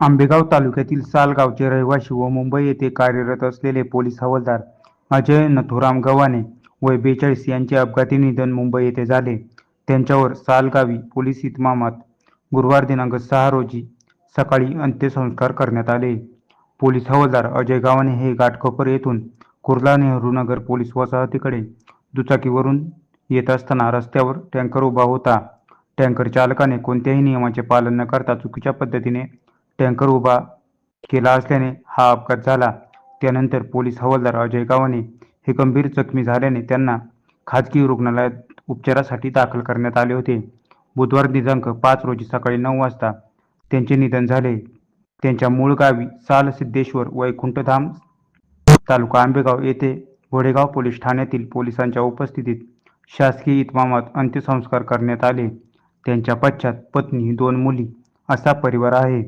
आंबेगाव तालुक्यातील साल गावचे रहिवासी व मुंबई येथे कार्यरत असलेले पोलीस हवालदार अजय नथुराम गव्हाणे वय बेचाळीस यांचे अपघाती निधन मुंबई येथे झाले. त्यांच्यावर सालगावी पोलीस इतमामात गुरुवार दिनांक सहा रोजी सकाळी अंत्यसंस्कार करण्यात आले. पोलीस हवालदार अजय गव्हाणे हे घाटकोपर येथून कुर्ला नेहरू नगर पोलीस वसाहतीकडे दुचाकीवरून येत असताना रस्त्यावर टँकर उभा होता. टँकर चालकाने कोणत्याही नियमाचे पालन न करता चुकीच्या पद्धतीने टँकर उभा केला असल्याने हा अपघात झाला. त्यानंतर पोलीस हवालदार अजय गावाने हे गंभीर जखमी झाल्याने त्यांना खाजगी रुग्णालयात उपचारासाठी दाखल करण्यात आले होते. बुधवार दिनांक पाच रोजी सकाळी नऊ वाजता त्यांचे निधन झाले. त्यांच्या मूळ गावी साल सिद्धेश्वर वैकुंठधाम तालुका आंबेगाव येथे घोडेगाव पोलीस ठाण्यातील पोलिसांच्या उपस्थितीत शासकीय इतमामात अंत्यसंस्कार करण्यात आले. त्यांच्या पश्चात पत्नी दोन मुली असा परिवार आहे.